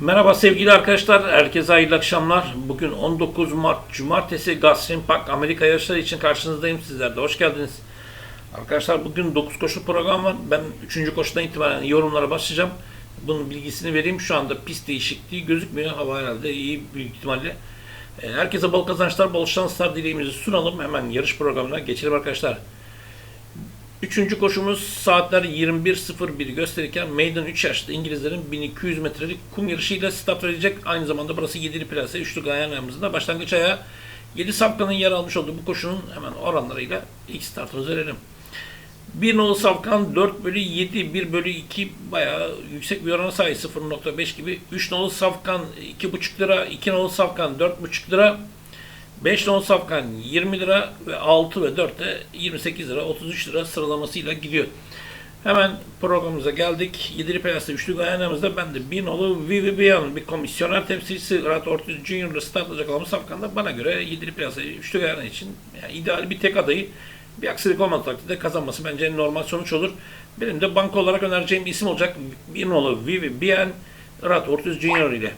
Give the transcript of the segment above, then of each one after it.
Merhaba sevgili arkadaşlar, herkese hayırlı akşamlar. Bugün 19 Mart Cumartesi Gazprom Park Amerika yarışları için karşınızdayım sizler de. Hoş geldiniz. Arkadaşlar bugün 9 koşu program var. Ben 3. koşudan itibaren yorumlara başlayacağım. Bunun bilgisini vereyim. Şu anda pist değişikliği gözükmüyor. Hava herhalde iyi büyük ihtimalle. Ee, Herkese bol kazançlar, bol şanslar dileğimizi sunalım. Hemen yarış programına geçelim arkadaşlar. Üçüncü koşumuz saatler 21.01 gösterirken Maiden 3 yaşlı İngilizlerin 1200 metrelik kum yarışıyla start verecek. Aynı zamanda burası 7'li plase, üçlü gayan ayağımızda başlangıç ayağı 7 Safkan'ın yer almış olduğu bu koşunun hemen oranlarıyla ilk startımızı verelim. 1 nolu Safkan 4 bölü 7, 1 bölü 2 bayağı yüksek bir orana sahip 0.5 gibi. 3 nolu Safkan 2.5 lira, 2 nolu Safkan 4.5 lira, 5 non safkan 20 lira ve 6 ve 4 de 28 lira 33 lira sıralamasıyla gidiyor. Hemen programımıza geldik. 7'li piyasada üçlü gayanamızda ben de bir nolu Vivi Biyan bir komisyoner temsilcisi Rahat Ortiz Junior'la startlayacak olan safkanda bana göre 7'li piyasada üçlü gayana için yani ideal bir tek adayı bir aksilik olmadığı takdirde kazanması bence en normal sonuç olur. Benim de banka olarak önereceğim isim olacak. Bir nolu Vivi Biyan Rahat Ortiz Junior ile.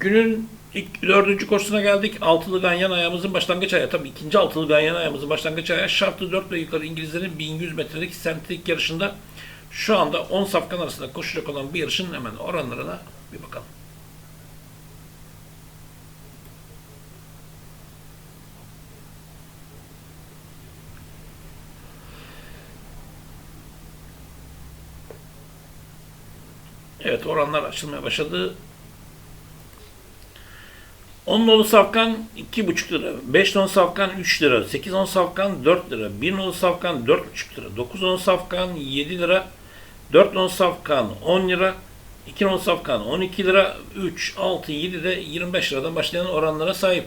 Günün ilk dördüncü koşusuna geldik. Altılı ganyan ayağımızın başlangıç ayağı. Tabii ikinci altılı ganyan ayağımızın başlangıç ayağı. Şartlı 4 ve yukarı İngilizlerin 1100 metrelik sentrik yarışında şu anda 10 safkan arasında koşacak olan bir yarışın hemen oranlarına bir bakalım. Evet oranlar açılmaya başladı. 10 nolu safkan 2,5 lira, 5 nolu safkan 3 lira, 8 nolu safkan 4 lira, 1 nolu safkan 4,5 lira, 9 nolu safkan 7 lira, 4 nolu safkan 10 lira, 2 nolu safkan 12 lira, 3, 6, 7 de 25 liradan başlayan oranlara sahip.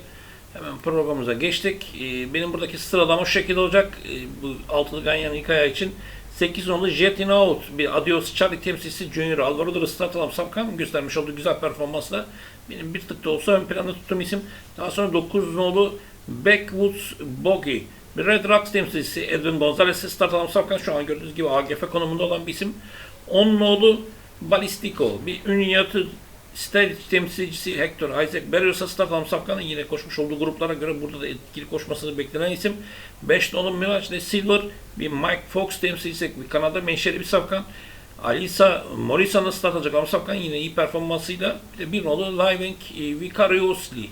Hemen programımıza geçtik. Ee, Benim buradaki sıralama şu şekilde olacak. Ee, Bu altılı ganyan ayağı için 8 nolu Jet in Out bir Adios Charlie temsilcisi Junior Alvaro da start alan Safkan göstermiş olduğu güzel performansla benim bir tık da olsa ön planda tuttuğum isim. Daha sonra 9 nolu Backwoods Bogey bir Red Rocks temsilcisi Edwin Gonzalez start alan Safkan şu an gördüğünüz gibi AGF konumunda olan bir isim. 10 nolu Balistico bir United State temsilcisi Hector Isaac Barrios'a start alan Safkan'ın yine koşmuş olduğu gruplara göre burada da etkili koşmasını beklenen isim. 5 nolu Mirage Silver bir Mike Fox temsilcisi bir Kanada menşeli bir Safkan. Alisa Morrison'ı start alacak ama Safkan yine iyi performansıyla bir de nolu Living Vicariosli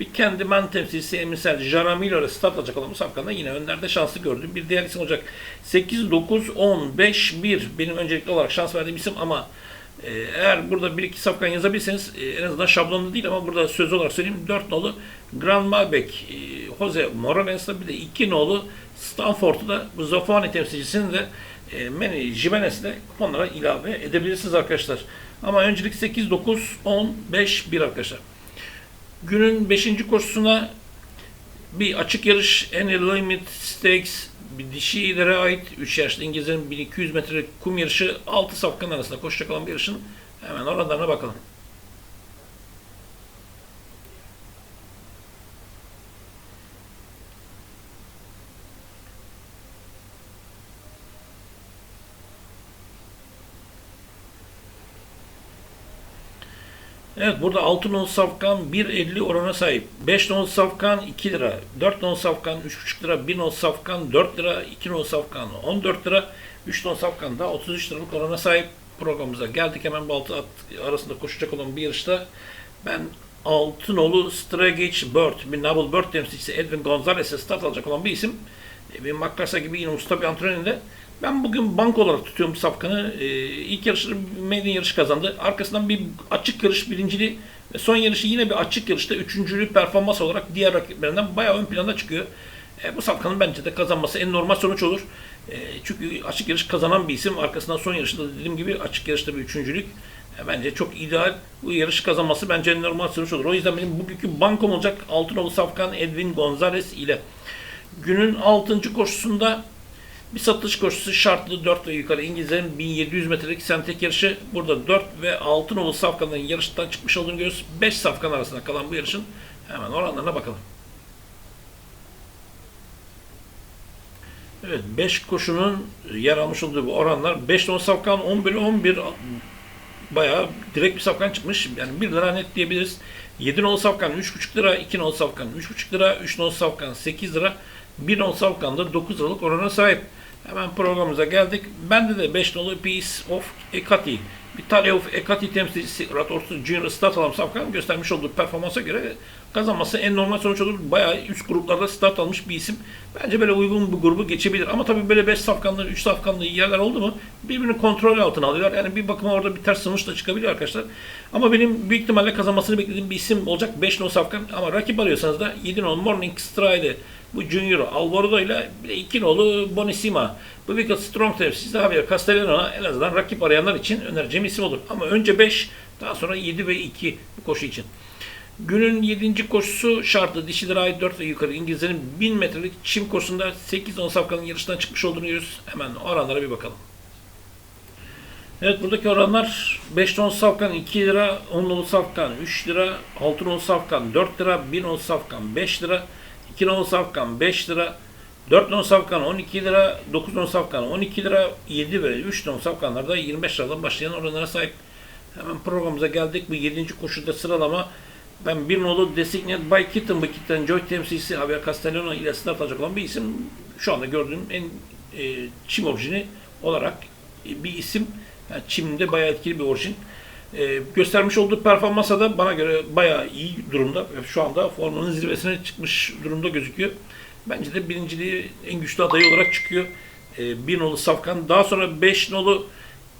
bir kendi man temsilcisi Emisel Jaramillo start alacak olan Safkan'da yine önlerde şanslı gördüğüm bir diğer isim olacak. 8, 9, 10, 5, 1 benim öncelikli olarak şans verdiğim isim ama e, eğer burada bir iki safkan yazabilirseniz e, en azından şablonlu değil ama burada söz olarak söyleyeyim 4 nolu Grand Malbec e, Jose Morales'la bir de 2 nolu Stanford'u da bu Zofani temsilcisini de e, Manny Jimenez'i de kuponlara ilave edebilirsiniz arkadaşlar. Ama öncelik 8, 9, 10, 5, 1 arkadaşlar. Günün 5. koşusuna bir açık yarış Any Limit Stakes bir dişi ilere ait 3 yaşlı İngilizlerin 1200 metre kum yarışı 6 safkan arasında koşacak olan bir yarışın hemen oranlarına bakalım. Evet burada 6 non safkan 1.50 orana sahip. 5 non safkan 2 lira. 4 non safkan 3.5 lira. 1 non safkan 4 lira. 2 non safkan 14 lira. 3 non safkan da 33 liralık orana sahip programımıza geldik. Hemen bu altı at arasında koşacak olan bir yarışta ben altın nolu Stragic Bird, bir Noble Bird temsilcisi Edwin Gonzalez'e start alacak olan bir isim. E, Bir Makrasa gibi yine usta bir antrenöründe. Ben bugün bank olarak tutuyorum Safkan'ı. Ee, ilk yarışı maiden yarış kazandı. Arkasından bir açık yarış birinciliği ve son yarışı yine bir açık yarışta üçüncülük performans olarak diğer rakiplerinden bayağı ön planda çıkıyor. E, bu Safkan'ın bence de kazanması en normal sonuç olur. E, çünkü açık yarış kazanan bir isim. Arkasından son yarışta dediğim gibi açık yarışta bir üçüncülük. E, bence çok ideal. Bu yarışı kazanması bence en normal sonuç olur. O yüzden benim bugünkü bankom olacak Altınoğlu Safkan Edwin Gonzalez ile. Günün 6. koşusunda bir satış koşusu şartlı 4 ve yukarı İngilizlerin 1700 metrelik sentek yarışı. Burada 4 ve 6 nolu safkanların yarıştan çıkmış olduğunu görüyoruz. 5 safkan arasında kalan bu yarışın hemen oranlarına bakalım. Evet 5 koşunun yer almış olduğu bu oranlar 5 nolu safkan 10 bölü 11 bayağı direkt bir safkan çıkmış. Yani 1 lira net diyebiliriz. 7 nolu safkan 3,5 lira, 2 nolu safkan 3,5 lira, 3 nolu safkan 8 lira, 1 nolu safkan da 9 liralık orana sahip. Hemen programımıza geldik. Bende de 5 nolu Piece of Ekati. Tane of Ekati temsilcisi Ratorsu Junior start alan safkan göstermiş olduğu performansa göre kazanması en normal sonuç olur. Bayağı üst gruplarda start almış bir isim. Bence böyle uygun bir grubu geçebilir. Ama tabii böyle 5 safkanlı, 3 safkanlı yerler oldu mu birbirini kontrol altına alıyorlar. Yani bir bakıma orada bir ters sonuç da çıkabiliyor arkadaşlar. Ama benim büyük ihtimalle kazanmasını beklediğim bir isim olacak 5 no safkan. Ama rakip arıyorsanız da 7 no Morning Stride bu Junior Alvarado ile bir de 2 nolu Bonissima. Bu Wicked Strong temsilcisi Javier Castellano'na en azından rakip arayanlar için önereceğim isim olur. Ama önce 5 daha sonra 7 ve 2 bu koşu için. Günün 7. koşusu şartlı dişilere ait 4 ve yukarı İngilizlerin 1000 metrelik çim koşusunda 8-10 safkanın yarıştan çıkmış olduğunu görüyoruz. Hemen oranlara bir bakalım. Evet buradaki oranlar 5 ton safkan 2 lira, 10 nolu safkan 3 lira, 6 nolu safkan 4 lira, 1 nolu safkan 5 lira, 2 nolu safkan 5 lira, 4 non safkan 12 lira, 9 non safkan 12 lira, 7 ve 3 non safkanlarda 25 liradan başlayan oranlara sahip. Hemen programımıza geldik. Bu 7. koşuda sıralama ben bir nolu Designate by Kitten, bu Kitten Joy temsilcisi Javier Castellano ile start alacak olan bir isim. Şu anda gördüğüm en e, çim orijini olarak e, bir isim. Yani çimde bayağı etkili bir orijin. E, göstermiş olduğu performansa da bana göre bayağı iyi durumda. Şu anda formunun zirvesine çıkmış durumda gözüküyor. Bence de birinciliği en güçlü adayı olarak çıkıyor. E, bir nolu Safkan. Daha sonra 5 nolu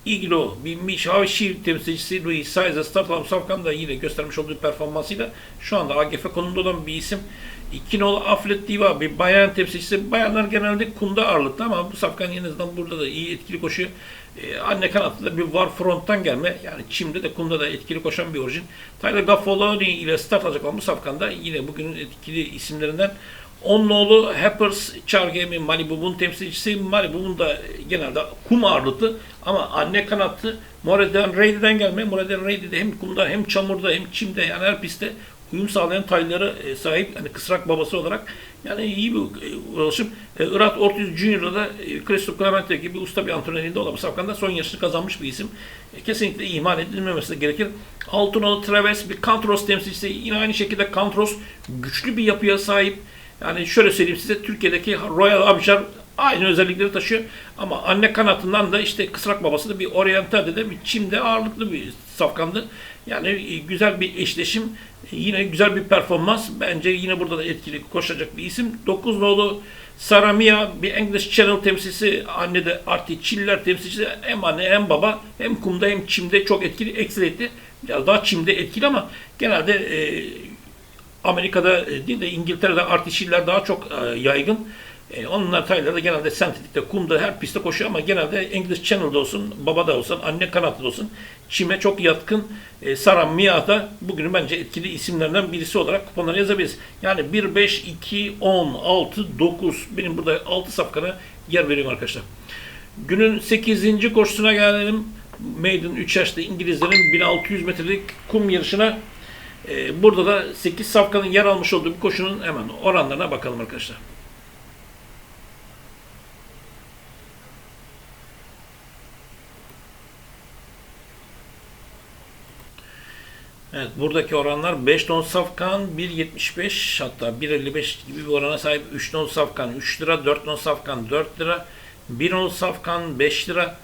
Iglo, Mişavşi temsilcisi Louis Saiza Startlam Safkan da yine göstermiş olduğu performansıyla şu anda AGF konumunda olan bir isim. İki nolu Aflet Diva bir bayan temsilcisi. Bayanlar genelde kumda ağırlıklı ama bu Safkan en azından burada da iyi etkili koşuyor. Ee, anne kanatta da bir var fronttan gelme. Yani çimde de kumda da etkili koşan bir orijin. Tyler Gaffoloni ile start alacak olan bu Safkan da yine bugünün etkili isimlerinden. Onnoğlu Happers Chargemi Malibu'nun temsilcisi. Malibu'nun da genelde kum ağırlıklı ama anne kanatlı More'den Reydi'den gelme. More'den Reydi'de hem kumda hem çamurda hem çimde yani her pistte uyum sağlayan tayları e, sahip hani kısrak babası olarak yani iyi bir e, ulaşım. E, Irat Ortiz Junior'da da Cristo Clemente gibi usta bir antrenöründe olan Safkan'da son yarışını kazanmış bir isim. Kesinlikle ihmal edilmemesi de gerekir. Altunoğlu Traves bir Kantros temsilcisi yine aynı şekilde Kantros güçlü bir yapıya sahip. Yani şöyle söyleyeyim size Türkiye'deki Royal Abjar aynı özellikleri taşıyor. Ama anne kanatından da işte kısrak babası da bir oryantalde de bir çimde ağırlıklı bir safkandı. Yani güzel bir eşleşim. Yine güzel bir performans. Bence yine burada da etkili koşacak bir isim. 9 nolu Saramia bir English Channel temsilcisi, anne de Arti Çiller temsilcisi hem anne hem baba hem kumda hem çimde çok etkili, eksileti. Biraz daha çimde etkili ama genelde e, Amerika'da e, değil de İngiltere'de artişiller daha çok e, yaygın. E, onlar Tayland'da genelde sentetikte, kumda, her pistte koşuyor ama genelde English Channel'da olsun, baba da olsun, anne kanatlı olsun. Çime çok yatkın. E, Saram Mia da bugün bence etkili isimlerden birisi olarak kuponlara yazabiliriz. Yani 1, 5, 2, 10, 6, 9. Benim burada 6 safkana yer veriyorum arkadaşlar. Günün 8. koşusuna gelelim. Maiden 3 yaşlı İngilizlerin 1600 metrelik kum yarışına ee, burada da 8 safkanın yer almış olduğu bir koşunun hemen oranlarına bakalım arkadaşlar. Evet buradaki oranlar 5 ton safkan 1.75 hatta 1.55 gibi bir orana sahip 3 ton safkan 3 lira 4 ton safkan 4 lira 1 ton safkan 5 lira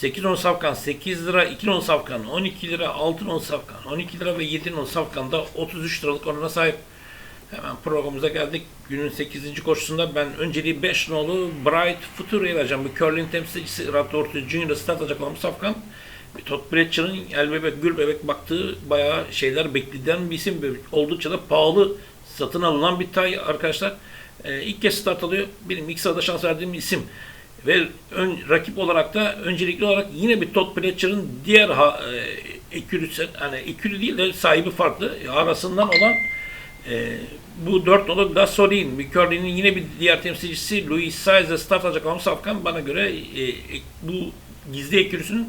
8 on safkan 8 lira, 2 on safkan 12 lira, 6 on safkan 12 lira ve 7 on safkan da 33 liralık oranına sahip. Hemen programımıza geldik. Günün 8. koşusunda ben önceliği 5 nolu Bright Future'ya vereceğim. Bu curling temsilcisi Raptor Junior'da start alacak olan safkan. Todd Bretcher'ın el bebek, gül bebek baktığı bayağı şeyler beklediğim bir isim. Oldukça da pahalı satın alınan bir tay arkadaşlar. Ee, ilk kez start alıyor. Benim ilk sırada şans verdiğim isim. Ve ön, rakip olarak da öncelikli olarak yine bir Todd Pletcher'ın diğer ha, e, ekürü, hani ekürü değil de sahibi farklı arasından olan e, bu dört nolu Gasolin, Curly'nin yine bir diğer temsilcisi Louis Saez'e start alacak olan bana göre e, e, bu gizli ekürüsünün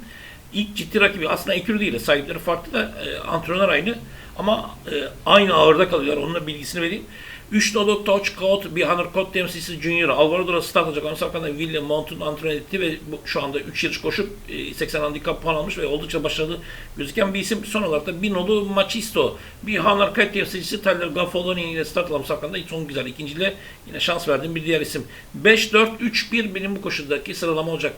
ilk ciddi rakibi aslında ekürü değil, sahipleri farklı da e, antrenör aynı ama e, aynı ağırda kalıyorlar. Onun da bilgisini vereyim. 3 nolu Touch Code bir Hunter Code temsilcisi Junior Alvaro'da start alacak. Ön safkanda William Mountain antrenör etti ve bu, şu anda 3 yarış koşup e, 80 handikap puan almış ve oldukça başarılı gözüken bir isim. Son olarak da 1 nolu Machisto bir Hunter Code temsilcisi Tyler Gaffoloni ile start alan safkanda son güzel ikinciyle yine şans verdiğim bir diğer isim. 5-4-3-1 benim bu koşudaki sıralama olacak.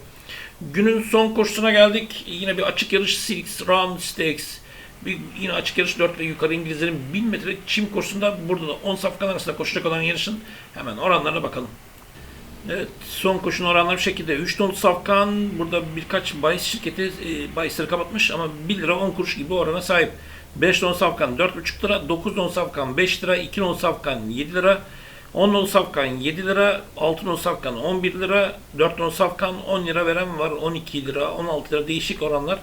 Günün son koşusuna geldik. Yine bir açık yarış Six Round Stakes. Bir yine açık yarış 4 ve yukarı İngilizlerin 1000 metre çim koşusunda burada da 10 safkan arasında koşacak olan yarışın hemen oranlarına bakalım. Evet, son koşunun oranları bu şekilde. 3 nolu safkan burada birkaç bahis şirketi e, bahisleri kapatmış ama 1 lira 10 kuruş gibi orana sahip. 5 nolu safkan 4,5 lira, 9 nolu safkan 5 lira, 2 nolu safkan 7 lira, 10 nolu safkan 7 lira, 6 nolu safkan 11 lira, 4 nolu safkan 10 lira veren var, 12 lira, 16 lira değişik oranlar.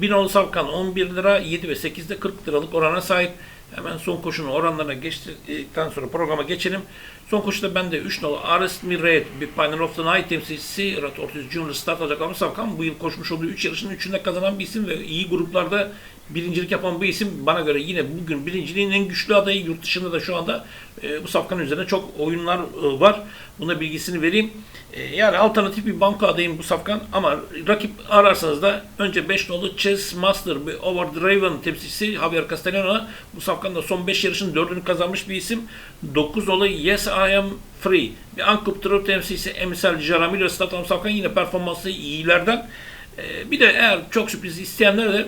1 nolu safkan 11 lira, 7 ve 8'de 40 liralık orana sahip. Hemen son koşunun oranlarına geçtikten sonra programa geçelim. Son koşuda ben de 3 nolu Me Red, bir Pioneer of the Night temsilcisi Rat Ortiz Junior start alacak ama Safkan bu yıl koşmuş olduğu 3 yarışın 3'ünde kazanan bir isim ve iyi gruplarda birincilik yapan bu isim bana göre yine bugün birinciliğin en güçlü adayı yurt dışında da şu anda e, bu safkanın üzerine çok oyunlar e, var. Buna bilgisini vereyim. E, yani alternatif bir banka adayım bu safkan ama rakip ararsanız da önce 5 nolu Chess Master bir Over the Raven temsilcisi Javier Castellano bu safkan da son 5 yarışın 4'ünü kazanmış bir isim. 9 nolu Yes I Am Free bir Ankup Trot temsilcisi Emsal Jaramillo Staton Safkan yine performansı iyilerden. E, bir de eğer çok sürpriz isteyenler de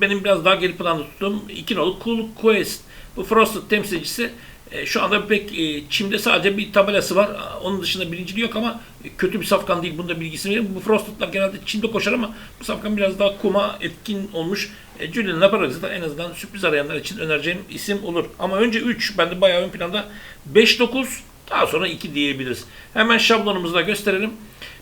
benim biraz daha geri planda tuttuğum iki nolu Cool Quest. Bu Frosted temsilcisi e, şu anda pek e, Çim'de sadece bir tabelası var. Onun dışında birinciliği yok ama kötü bir safkan değil. Bunda bilgisini vereyim. Bu Frosted'lar genelde Çim'de koşar ama bu safkan biraz daha kuma etkin olmuş. E, Julian Laparagız'ı da en azından sürpriz arayanlar için önereceğim isim olur. Ama önce 3. Bende bayağı ön planda. 5-9 daha sonra 2 diyebiliriz. Hemen şablonumuzu da gösterelim.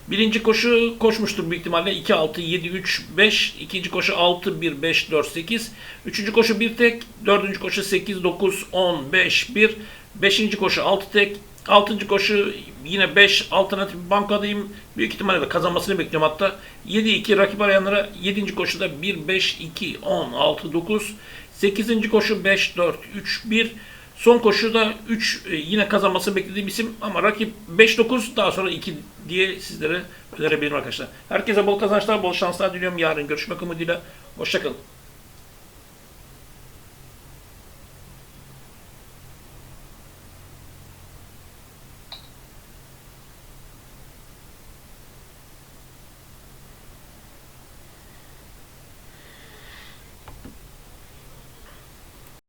Birinci koşu koşmuştur büyük ihtimalle 2 6 7 3 5. İkinci koşu 6 1 5 4 8. Üçüncü koşu bir tek. Dördüncü koşu 8 9 10 5 1. Beşinci koşu 6 tek. Altıncı koşu yine 5 alternatif bankadayım. Büyük ihtimalle de kazanmasını bekliyorum hatta. 7-2 rakip arayanlara 7. koşuda 1-5-2 10-6 9. 8. koşu 5-4 3-1. Son koşuda 3 e, yine kazanması beklediğim isim ama rakip 5-9 daha sonra 2 diye sizlere önerebilirim arkadaşlar. Herkese bol kazançlar, bol şanslar diliyorum. Yarın görüşmek umuduyla. Hoşçakalın.